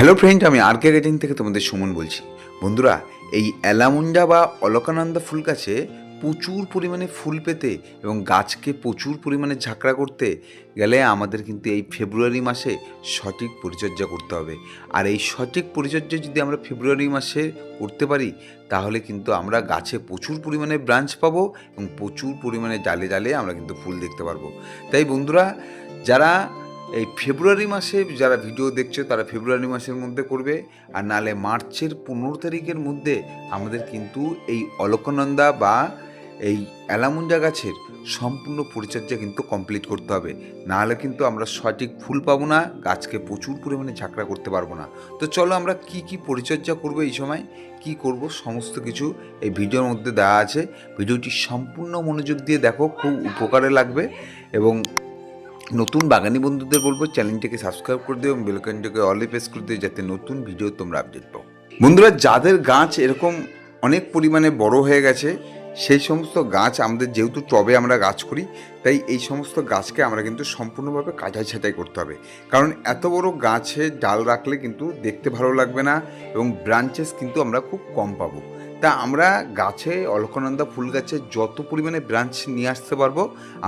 Hello friend আমি আর কে getting থেকে তোমাদের সুমন বলছি। বন্ধুরা, এই অ্যালামুন্ডা বা অলকানন্দা ফুল গাছে প্রচুর পরিমাণে ফুল পেতে এবং গাছকে প্রচুর পরিমাণে ঝাঁকড়া করতে গেলে আমাদের কিন্তু এই ফেব্রুয়ারি মাসে সঠিক পরিচর্যা করতে হবে। আর এই সঠিক পরিচর্যা যদি আমরা ফেব্রুয়ারি মাসে করতে পারি, তাহলে কিন্তু আমরা গাছে প্রচুর পরিমাণে ব্রাঞ্চ পাবো এবং প্রচুর পরিমাণে ডালে ডালে আমরা কিন্তু ফুল দেখতে পারব। তাই বন্ধুরা, যারা এই ফেব্রুয়ারি মাসে যারা ভিডিও দেখছ, তারা ফেব্রুয়ারি মাসের মধ্যে করবে। আর নালে মার্চের পনেরো তারিখের মধ্যে আমাদের কিন্তু এই অলকনন্দা বা এই অ্যালামুন্ডা গাছের সম্পূর্ণ পরিচর্যা কিন্তু কমপ্লিট করতে হবে। নাহলে কিন্তু আমরা সঠিক ফুল পাবো না, গাছকে প্রচুর পরিমাণে ঝাঁকড়া করতে পারব না। তো চলো আমরা কি কি পরিচর্যা করব এই সময়, কি করব, সমস্ত কিছু এই ভিডিওর মধ্যে দেওয়া আছে। ভিডিওটি সম্পূর্ণ মনোযোগ দিয়ে দেখো, খুব উপকারে লাগবে। এবং নতুন বাগানি বন্ধুদের বলব, চ্যানেলটিকে সাবস্ক্রাইব করে দিও এবং বেলকানটিকে অলে প্রেস করে দিও যাতে নতুন ভিডিও তোমরা আপডেট পাও। বন্ধুরা, যাদের গাছ এরকম অনেক পরিমাণে বড় হয়ে গেছে, সেই সমস্ত গাছ আমাদের যেহেতু টবে আমরা গাছ করি, তাই এই সমস্ত গাছকে আমরা কিন্তু সম্পূর্ণভাবে কাটাই ছাঁটাই করতে হবে। কারণ এত বড় গাছে ডাল রাখলে কিন্তু দেখতে ভালো লাগবে না এবং ব্রাঞ্চেস কিন্তু আমরা খুব কম পাবো। তা আমরা গাছে, অলকানন্দা ফুল গাছে যত পরিমাণে ব্রাঞ্চ নিয়ে আসতে পারব,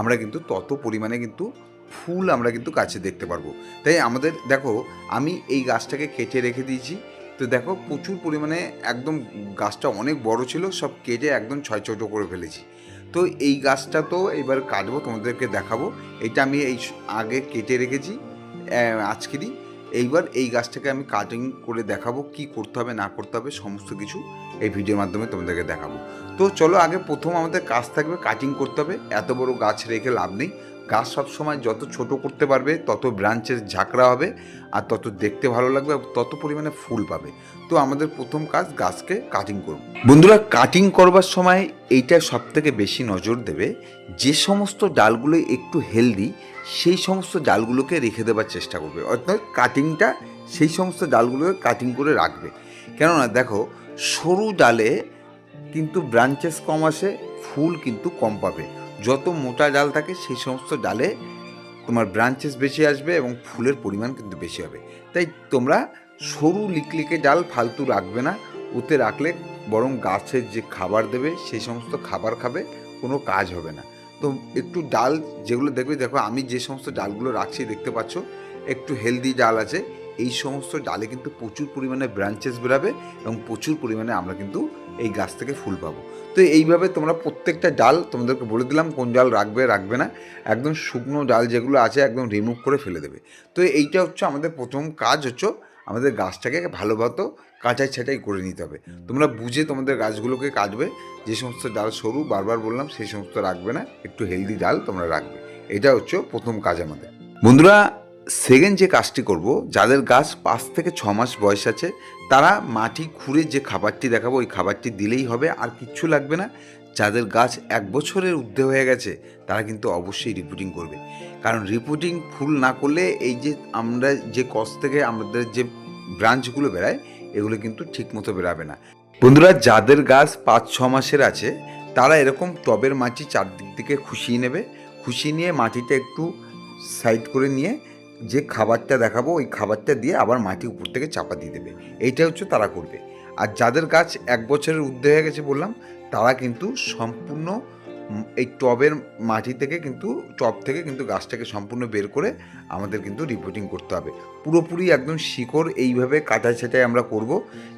আমরা কিন্তু তত পরিমাণে কিন্তু ফুল আমরা কিন্তু গাছে দেখতে পারব। তাই আমাদের, দেখো, আমি এই গাছটাকে কেটে রেখে দিয়েছি। তো দেখো, প্রচুর পরিমাণে একদম গাছটা অনেক বড় ছিল, সব কেটে একদম ছয় ছোটো করে ফেলেছি। তো এই গাছটা তো এবার কাটবো, তোমাদেরকে দেখাবো। এটা আমি এই আগে কেটে রেখেছি আজকেরই এইবার এই গাছটাকে আমি কাটিং করে দেখাবো, কি করতে হবে, না করতে হবে, সমস্ত কিছু এই ভিডিওর মাধ্যমে তোমাদেরকে দেখাবো। তো চলো, আগে প্রথম আমাদের কাজ থাকবে কাটিং করতে হবে। এত বড় গাছ রেখে লাভ নেই। গাছ সবসময় যত ছোট করতে পারবে, তত ব্রাঞ্চের ঝাঁকড়া হবে আর তত দেখতে ভালো লাগবে তত পরিমাণে ফুল পাবে। তো আমাদের প্রথম কাজ গাছকে কাটিং করব। বন্ধুরা কাটিং করবার সময় এইটা সব থেকে বেশি নজর দেবে যে সমস্ত ডালগুলো একটু হেলদি সেই সমস্ত ডালগুলোকে রেখে দেবার চেষ্টা করবে। অর্থাৎ কাটিংটা সেই সমস্ত ডালগুলোকে কাটিং করে রাখবে। কেননা দেখো, সরু ডালে কিন্তু ব্রাঞ্চেস কম আসে, ফুল কিন্তু কম পাবে। যত মোটা ডাল থাকে সেই সমস্ত ডালে তোমার ব্রাঞ্চেস বেশি আসবে এবং ফুলের পরিমাণ কিন্তু বেশি হবে। তাই তোমরা সরু লিকলিকে ডাল ফালতু রাখবে না, ওতে রাখলে বরং গাছের যে খাবার দেবে সেই সমস্ত খাবার খাবে, কোনো কাজ হবে না। তো একটু ডাল যেগুলো দেখবে, দেখো আমি যে সমস্ত ডালগুলো রাখছি, দেখতে পাচ্ছ, একটু হেলদি ডাল আছে এই সমস্ত ডালে কিন্তু প্রচুর পরিমাণে ব্রাঞ্চেস বেরাবে এবং প্রচুর পরিমাণে আমরা কিন্তু এই গাছ থেকে ফুল পাবো। তো এইভাবে তোমরা প্রত্যেকটা ডাল তোমাদেরকে বলে দিলাম, কোন ডাল রাখবে রাখবে না। একদম শুকনো ডাল যেগুলো আছে একদম রিমুভ করে ফেলে দেবে। তো এইটা হচ্ছে আমাদের প্রথম কাজ হচ্ছে আমাদের গাছটাকে ভালোভাবে কাঁচাই ছাঁটাই করে নিতে হবে। তোমরা বুঝে তোমাদের গাছগুলোকে কাটবে, যে সমস্ত ডাল সরু, বারবার বললাম সেই সমস্ত রাখবে না, একটু হেলদি ডাল তোমরা রাখবে। এটা হচ্ছে প্রথম কাজ আমাদের। বন্ধুরা সেকেন্ড যে কাজটি করব, যাদের গাছ পাঁচ থেকে ছ মাস বয়স আছে, তারা মাটি খুঁড়ে যে খাবারটি দেখাবো, ওই খাবারটি দিলেই হবে, আর কিচ্ছু লাগবে না। যাদের গাছ এক বছরের ঊর্ধ্বে হয়ে গেছে, তারা কিন্তু অবশ্যই রিপোর্টিং করবে। কারণ রিপোর্টিং ফুল না করলে এই যে আমরা যে কস থেকে আমাদের যে ব্রাঞ্চগুলো বেরায়, এগুলো কিন্তু ঠিক মতো বেরাবে না। বন্ধুরা, যাদের গাছ পাঁচ, ছ মাসের আছে, তারা এরকম টবের মাটি চারদিক থেকে খুশিয়ে নেবে। খুশিয়ে নিয়ে মাটিটা একটু সাইড করে নিয়ে যে খাবারটা দেখাবো, ওই খাবারটা দিয়ে আবার মাটি উপর থেকে চাপা দিয়ে দেবে। এইটা হচ্ছে তারা করবে। আর যাদের গাছ এক বছরের ঊর্ধ্বে হয়ে গেছে বললাম, তারা কিন্তু সম্পূর্ণ এই টবের মাটি থেকে কিন্তু, টব থেকে কিন্তু গাছটাকে সম্পূর্ণ বের করে আমাদের কিন্তু রিপোর্টিং করতে হবে। পুরোপুরি একদম শিকড় এইভাবে কাটাই ছাটাই আমরা করব।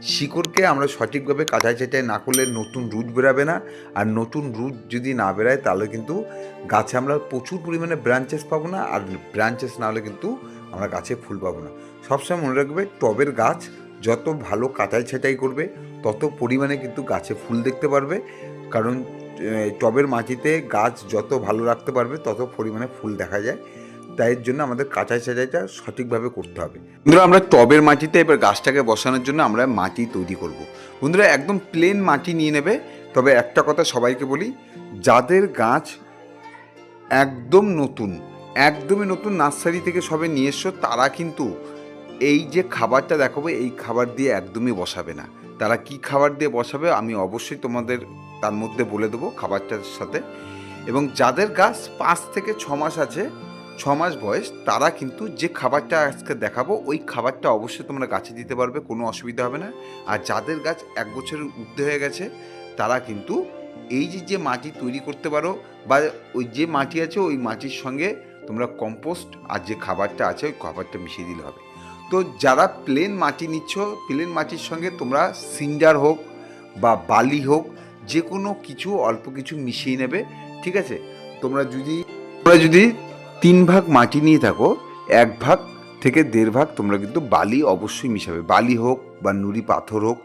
শিকড়কে আমরা সঠিকভাবে কাটাই ছাটাই না করলে নতুন রুট বেরাবে না। আর নতুন রুট যদি না বেরায়, তাহলে কিন্তু গাছে আমরা প্রচুর পরিমাণে ব্রাঞ্চেস পাবো না। আর ব্রাঞ্চেস না হলে কিন্তু আমরা গাছে ফুল পাবো না। সবসময় মনে রাখবে, টবের গাছ যত ভালো কাটাই ছাটাই করবে, তত পরিমাণে কিন্তু গাছে ফুল দেখতে পারবে। কারণ টবের মাটিতে গাছ যত ভালো রাখতে পারবে, তত পরিমাণে ফুল দেখা যায়। তাই জন্য আমাদের কাঁচাই ছাঁচাইটা সঠিকভাবে করতে হবে। বন্ধুরা, আমরা টবের মাটিতে এবার গাছটাকে বসানোর জন্য আমরা মাটি তৈরি করব। বন্ধুরা, একদম প্লেন মাটি নিয়ে নেবে। তবে একটা কথা সবাইকে বলি, যাদের গাছ একদম নতুন, একদমই নতুন নার্সারি থেকে সবে নিয়ে এসছো, তারা কিন্তু এই যে খাবারটা দেখাবো, এই খাবার দিয়ে একদমই বসাবে না। তারা কি খাবার দিয়ে বসাবে, আমি অবশ্যই তোমাদের তার মধ্যে বলে দেবো খাবারটার সাথে। এবং যাদের গাছ পাঁচ থেকে ছ মাস আছে, ছ মাস বয়স, তারা কিন্তু যে খাবারটা আজকে দেখাবো, ওই খাবারটা অবশ্যই তোমরা গাছে দিতে পারবে, কোনো অসুবিধা হবে না। আর যাদের গাছ এক বছরের ঊর্ধ্বে হয়ে গেছে, তারা কিন্তু এই যে যে মাটি তৈরি করতে পারো বা ওই যে মাটি আছে, ওই মাটির সঙ্গে তোমরা কম্পোস্ট আর যে খাবারটা আছে, ওই খাবারটা মিশিয়ে দিলে হবে। তো যারা প্লেন মাটি নিচ্ছ প্লেন মাটির সঙ্গে তোমরা সিন্ডার হোক বা বালি হোক যে কোনো কিছু, অল্প কিছু মিশিয়ে নেবে, ঠিক আছে? তোমরা যদি তোমরা যদি তিন ভাগ মাটি নিয়ে থাকো, এক ভাগ থেকে দেড় ভাগ তোমরা কিন্তু বালি অবশ্যই মিশাবে। বালি হোক বা নুড়ি পাথর হোক,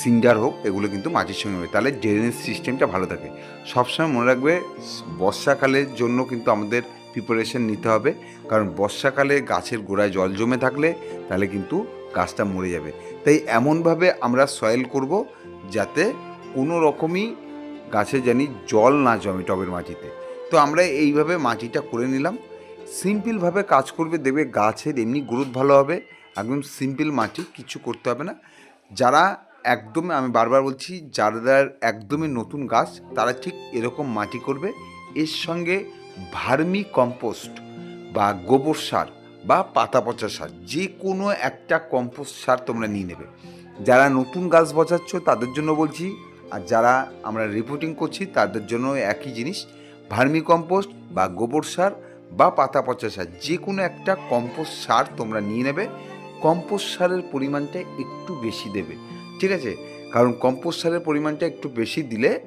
সিন্ডার হোক, এগুলো কিন্তু মাটির সঙ্গে হবে তাহলে ড্রেনেজ সিস্টেমটা ভালো থাকে। সবসময় মনে রাখবে বর্ষাকালের জন্য কিন্তু আমাদের প্রিপারেশন নিতে হবে, কারণ বর্ষাকালে গাছের গোড়ায় জল জমে থাকলে তাহলে কিন্তু গাছটা মরে যাবে। তাই এমনভাবে আমরা সয়েল করব, যাতে কোনো রকমই গাছে জানি জল না জমে টবের মাটিতে। তো আমরা এইভাবে মাটিটা করে নিলাম। সিম্পলভাবে কাজ করবে, দেখবে গাছের এমনি গ্রোথ ভালো হবে। একদম সিম্পল মাটি, কিছু করতে হবে না। যারা একদম, আমি বারবার বলছি, যারা একদমই নতুন গাছ, তারা ঠিক এরকম মাটি করবে। এর সঙ্গে ভার্মি কম্পোস্ট বা গোবর সার বা পাতা পচা সার, যে কোনো একটা কম্পোস্ট সার তোমরা নিয়ে নেবে। যারা নতুন গাছ বসাচ্ছ, তাদের জন্য বলছি আর যারা আমরা রিপোর্টিং করছি, তাদের জন্য একই জিনিস ভার্মি কম্পোস্ট বা গোবর সার বা পাতা পচা সার যে কোনো একটা কম্পোস্ট সার তোমরা নিয়ে নেবে। কম্পোস্ট সারের পরিমাণটা একটু বেশি দেবে, ঠিক আছে? কারণ কম্পোস্ট সারের পরিমাণটা একটু বেশি দিলে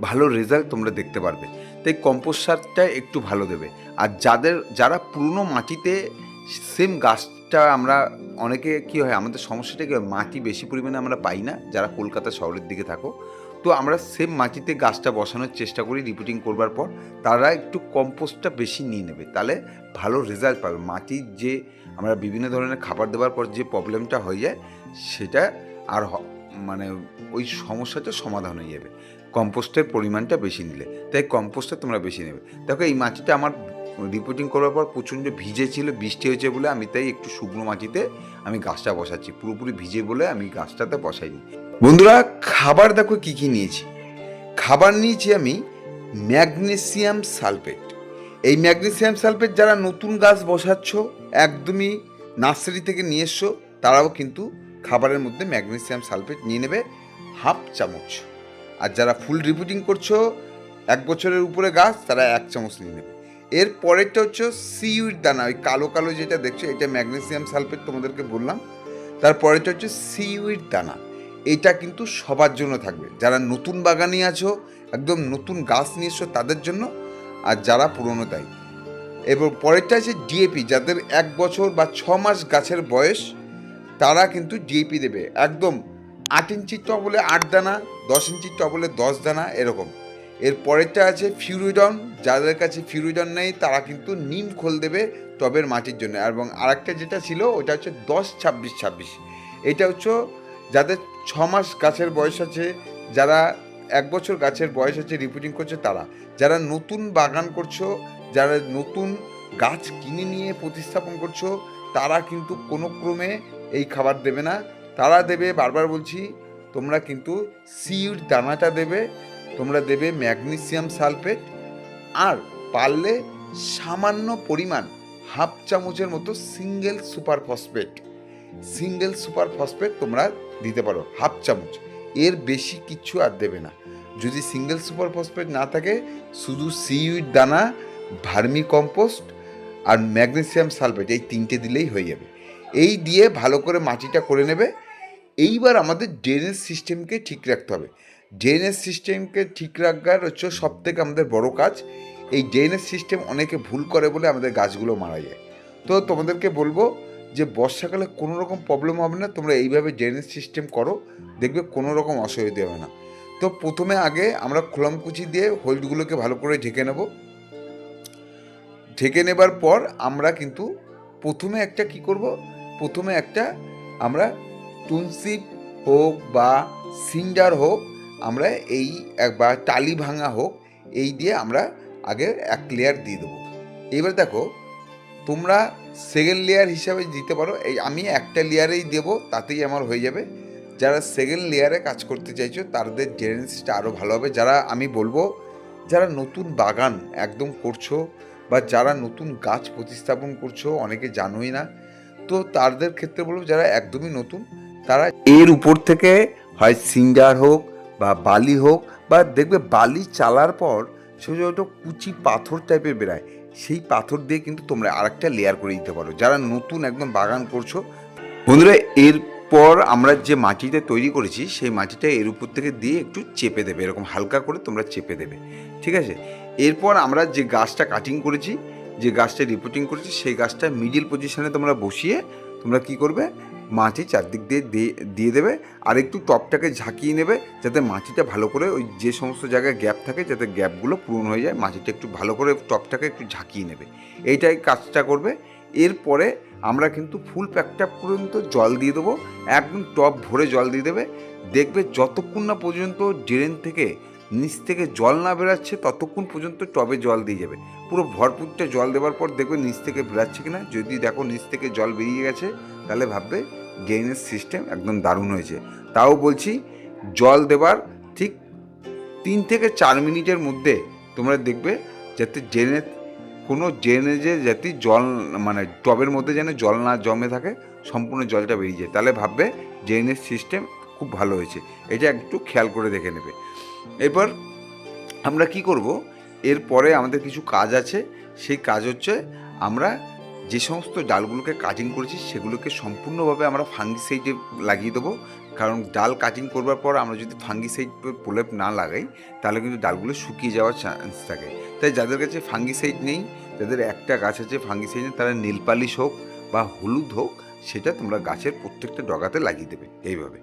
ভালো রেজাল্ট তোমরা দেখতে পারবে। তাই কম্পোস্ট সারটা একটু ভালো দেবে। আর যাদের, যারা পুরনো মাটিতে সেম গাছটা আমরা অনেকে কি হয়, আমাদের সমস্যাটা কি হয়, মাটি বেশি পরিমাণে আমরা পাই না, যারা কলকাতা শহরের দিকে থাকো। তো আমরা সেম মাটিতে গাছটা বসানোর চেষ্টা করি রিপিটিং করবার পর, তারা একটু কম্পোস্টটা বেশি নিয়ে নেবে। তাহলে ভালো রেজাল্ট পাবে। মাটির যে আমরা বিভিন্ন ধরনের খাবার দেওয়ার পর যে প্রবলেমটা হয়ে যায়, সেটা আর মানে ওই সমস্যাটা সমাধান হয়ে যাবে। কম্পোস্টের পরিমাণটা বেশি নিলে। তাই কম্পোস্টটা তোমরা বেশি নেবে। দেখো, এই মাটিটা আমার রিপোর্টিং করার পর প্রচণ্ড ভিজে ছিল, বৃষ্টি হয়েছে বলে আমি তাই একটু শুকনো মাটিতে আমি গাছটা বসাচ্ছি। পুরোপুরি ভিজে বলে আমি গাছটাতে বসাইনি। বন্ধুরা, খাবার দেখো কি কি নিয়েছি। খাবার নিয়েছি আমি ম্যাগনেসিয়াম সালফেট। এই ম্যাগনেসিয়াম সালফেট যারা নতুন গাছ বসাচ্ছ, একদমই নার্সারি থেকে নিয়ে এসছো তারাও কিন্তু খাবারের মধ্যে ম্যাগনেসিয়াম সালফেট নিয়ে নেবে হাফ চামচ। আর যারা ফুল রিপুটিং করছ, এক বছরের উপরে গাছ, তারা এক চামচ নিয়ে নেবে। এর পরেরটা হচ্ছে সিউইড দানা, ওই কালো কালো যেটা দেখছ, এটা ম্যাগনেসিয়াম সালফেট তোমাদেরকে বললাম। তারপরেরটা হচ্ছে সিউইড দানা, এটা কিন্তু সবার জন্য থাকবে। যারা নতুন বাগানি আছো, একদম নতুন গাছ নিয়ে এসছো, তাদের জন্য, আর যারা পুরনো তাই এবার পরেরটা আছে ডিএপি যাদের এক বছর বা ছ মাস গাছের বয়স, তারা কিন্তু ডিএপি দেবে। একদম আট ইঞ্চির টব হলে আট দানা, দশ ইঞ্চির টব হলে দশ দানা, এরকম। এর পরেরটা আছে ফিউরিডন যাদের কাছে ফিউরিডন নেই, তারা কিন্তু নিম খোল দেবে টবের মাটির জন্য। এবং আরেকটা যেটা ছিল, ওটা হচ্ছে দশ ছাব্বিশ ছাব্বিশ। এটা হচ্ছে যাদের ছ মাস গাছের বয়স আছে, যারা এক বছর গাছের বয়স আছে রিপিটিং করছে তারা। যারা নতুন বাগান করছ, যারা নতুন গাছ কিনে নিয়ে প্রতিস্থাপন করছ, তারা কিন্তু কোনো ক্রমে এই খাবার দেবে না। তারা দেবে, বারবার বলছি, তোমরা কিন্তু সিউড দানাটা দেবে তোমরা দেবে ম্যাগনেসিয়াম সালফেট আর পারলে সামান্য পরিমাণ হাফ চামচের মতো single super phosphate. Single super phosphate তোমরা দিতে পারো, হাফ চামচ। এর বেশি কিচ্ছু আর দেবে না। যদি সিঙ্গেল সুপার ফসফেট না থাকে, শুধু সিউইড দানা, ভার্মি কম্পোস্ট আর ম্যাগনেসিয়াম সালফেট, এই তিনটে দিলেই হয়ে যাবে। এই দিয়ে ভালো করে মাটিটা করে নেবে। এইবার আমাদের ড্রেনেজ সিস্টেমকে ঠিক রাখতে হবে। ড্রেনেজ সিস্টেমকে ঠিক রাখার হচ্ছে সব থেকে আমাদের বড় কাজ। এই ড্রেনেজ সিস্টেম অনেকে ভুল করে বলে আমাদের গাছগুলো মারা যায়। তো তোমাদেরকে বলব যে বর্ষাকালে কোনো রকম প্রবলেম হবে না, তোমরা এইভাবে ড্রেনেজ সিস্টেম করো, দেখবে কোনো রকম অসুবিধা হবে না। তো প্রথমে আগে আমরা খোলামকুচি দিয়ে হোল্ডগুলোকে ভালো করে ঢেকে নেব। ঢেকে নেবার পর আমরা কিন্তু প্রথমে একটা কি করব? প্রথমে একটা আমরা তুলসি হোক বা সিন্ডার হোক আমরা এই এক- বা টালি ভাঙা হোক, এই দিয়ে আমরা আগে এক লেয়ার দিয়ে দেবো। এবার দেখো, তোমরা সেকেন্ড লেয়ার হিসাবে দিতে পারো। এই আমি একটা লেয়ারেই দেবো, তাতেই আমার হয়ে যাবে। যারা সেকেন্ড লেয়ারে কাজ করতে চাইছো, তাদের ড্রেনেজটা আরও ভালো হবে। যারা আমি বলব, যারা নতুন বাগান একদম করছ বা যারা নতুন গাছ প্রতিস্থাপন করছ, অনেকে জানোই না, তো তাদের ক্ষেত্রে বলব, যারা একদমই নতুন, তারা এর উপর থেকে হয় সিঙ্গার হোক বা বালি হোক বা দেখবে বালি চালার পর সে ওটা কুচি পাথর টাইপের বেরায় সেই পাথর দিয়ে কিন্তু তোমরা আরেকটা লেয়ার করে দিতে পারো। যারা নতুন একদম বাগান করছ, বন্ধুরা এরপর আমরা যে মাটিটা তৈরি করেছি, সেই মাটিটা এর উপর থেকে দিয়ে একটু চেপে দেবে। এরকম হালকা করে তোমরা চেপে দেবে। ঠিক আছে? এরপর আমরা যে গাছটা কাটিং করেছি, যে গাছটা রিপোর্টিং করেছি, সেই গাছটা মিডিল পজিশনে তোমরা বসিয়ে তোমরা কি করবে? মাটি চারদিক দিয়ে দিয়ে দেবে আর একটু টপটাকে ঝাঁকিয়ে নেবে যাতে মাটিটা ভালো করে ওই যে সমস্ত জায়গায় গ্যাপ থাকে যাতে গ্যাপগুলো পূরণ হয়ে যায়, মাটিটা একটু ভালো করে টপটাকে একটু ঝাঁকিয়ে নেবে। এইটাই কাজটা করবে। এরপরে আমরা কিন্তু ফুল প্যাকটা পর্যন্ত জল দিয়ে দেবো, একদম টপ ভরে জল দিয়ে দেবে। দেখবে যতক্ষণ না পর্যন্ত ড্রেন থেকে নিচ থেকে জল না বেরাচ্ছে, ততক্ষণ পর্যন্ত টবে জল দিয়ে যাবে। পুরো ভরপুরটা জল দেওয়ার পর দেখবে নিচ থেকে বেরাচ্ছে কিনা। যদি দেখো নিচ থেকে জল বেরিয়ে গেছে তাহলে ভাববে ড্রেনেজ সিস্টেম একদম দারুণ হয়েছে। তাও বলছি, জল দেবার ঠিক তিন থেকে চার মিনিটের মধ্যে তোমরা দেখবে যাতে ড্রেনে কোনো ড্রেনেজে যাতে জল মানে টবের মধ্যে যেন জল না জমে থাকে, সম্পূর্ণ জলটা বেরিয়ে যায়। তাহলে ভাববে ড্রেনেজ সিস্টেম খুব ভালো হয়েছে। এটা একটু খেয়াল করে দেখে নেবে। এরপর আমরা কি করব? এরপরে আমাদের কিছু কাজ আছে। সেই কাজ হচ্ছে আমরা যে সমস্ত ডালগুলোকে কাটিং করেছি, সেগুলোকে সম্পূর্ণভাবে আমরা ফাঙ্গিসাইডে লাগিয়ে দেবো। কারণ ডাল কাটিং করবার পর আমরা যদি ফাঙ্গিসাইড প্রলেপ না লাগাই, তাহলে কিন্তু ডালগুলো শুকিয়ে যাওয়ার চান্স থাকে। তাই যাদের কাছে ফাঙ্গিসাইড নেই, যাদের একটা গাছ আছে ফাঙ্গিসাইড নেই, তারা নীলপালিশ হোক বা হলুদ হোক, সেটা তোমরা গাছের প্রত্যেকটা ডগাতে লাগিয়ে দেবে এইভাবে।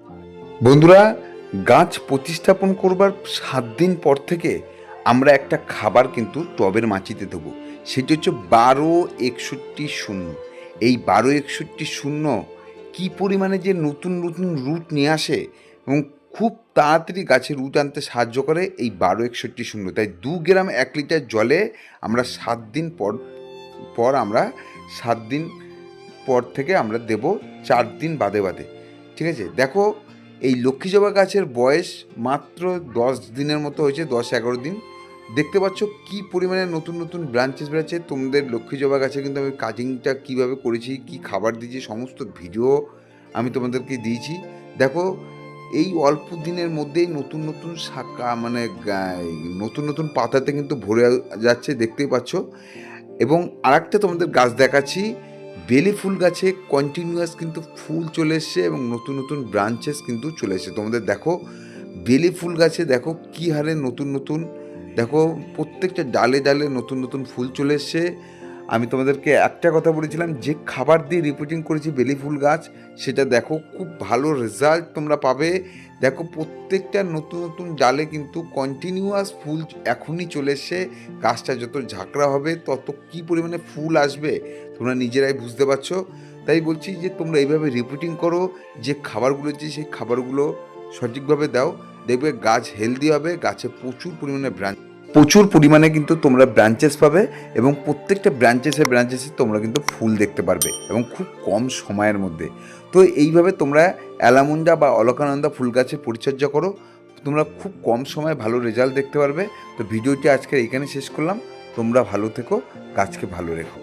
বন্ধুরা, গাছ প্রতিস্থাপন করবার সাত দিন পর থেকে আমরা একটা খাবার কিন্তু টবের মাটিতে দেবো। সেটি হচ্ছে বারো একষট্টি শূন্য। এই বারো একষট্টি শূন্য কী পরিমাণে যে নতুন নতুন রুট নিয়ে আসে এবং খুব তাড়াতাড়ি গাছে রুট আনতে সাহায্য করে এই বারো একষট্টি শূন্য। তাই দু গ্রাম এক লিটার জলে আমরা সাত দিন পর পর আমরা সাত দিন পর থেকে আমরা দেব চার দিন বাদে বাদে। ঠিক আছে? দেখো, এই লক্ষ্মী জবা গাছের বয়স মাত্র দশ দিনের মতো হয়েছে, দশ এগারো দিন। দেখতে পাচ্ছ কি পরিমাণে নতুন নতুন ব্রাঞ্চেস বেরোচ্ছে তোমাদের লক্ষ্মী জবা গাছে কিন্তু আমি কাজিংটা কীভাবে করেছি, কি খাবার দিয়েছি, সমস্ত ভিডিও আমি তোমাদেরকে দিয়েছি। দেখো, এই অল্প দিনের মধ্যেই নতুন নতুন শাখা মানে নতুন নতুন পাতাতে কিন্তু ভরে যাচ্ছে, দেখতেই পাচ্ছ। এবং আরেকটা তোমাদের গাছ দেখাচ্ছি, বেলি ফুল গাছে কন্টিনিউয়াস কিন্তু ফুল চলে এসছে এবং নতুন নতুন ব্রাঞ্চেস কিন্তু চলে এসছে। তোমাদের দেখো, বেলি ফুল গাছে দেখো কী হারে নতুন নতুন দেখো, প্রত্যেকটা ডালে ডালে নতুন নতুন ফুল চলে এসছে। আমি তোমাদেরকে একটা কথা বলেছিলাম, যে খাবার দিয়ে রিপোর্টিং করেছি বেলি ফুল গাছ, সেটা দেখো খুব ভালো রেজাল্ট তোমরা পাবে। দেখো, প্রত্যেকটা নতুন নতুন ডালে কিন্তু কন্টিনিউয়াস ফুল এখনই চলে এসছে। গাছটা যত ঝাঁকড়া হবে, তত কী পরিমাণে ফুল আসবে, তোমরা নিজেরাই বুঝতে পারছ। তাই বলছি যে তোমরা এইভাবে রিপোর্টিং করো, যে খাবারগুলো যে সেই খাবারগুলো সঠিকভাবে দাও। দেখবে গাছ হেলদি হবে, গাছে প্রচুর পরিমাণে ব্রাঞ্চ প্রচুর পরিমাণে কিন্তু তোমরা ব্রাঞ্চেস পাবে এবং প্রত্যেকটা ব্রাঞ্চেসে ব্রাঞ্চেসে তোমরা কিন্তু ফুল দেখতে পারবে এবং খুব কম সময়ের মধ্যে। তো এইভাবে তোমরা অ্যালামুন্ডা বা অলকানন্দা ফুল গাছের পরিচর্যা করো, তোমরা খুব কম সময়ে ভালো রেজাল্ট দেখতে পারবে। তো ভিডিওটি আজকে এইখানে শেষ করলাম, তোমরা ভালো থেকো, গাছকে ভালো রেখো।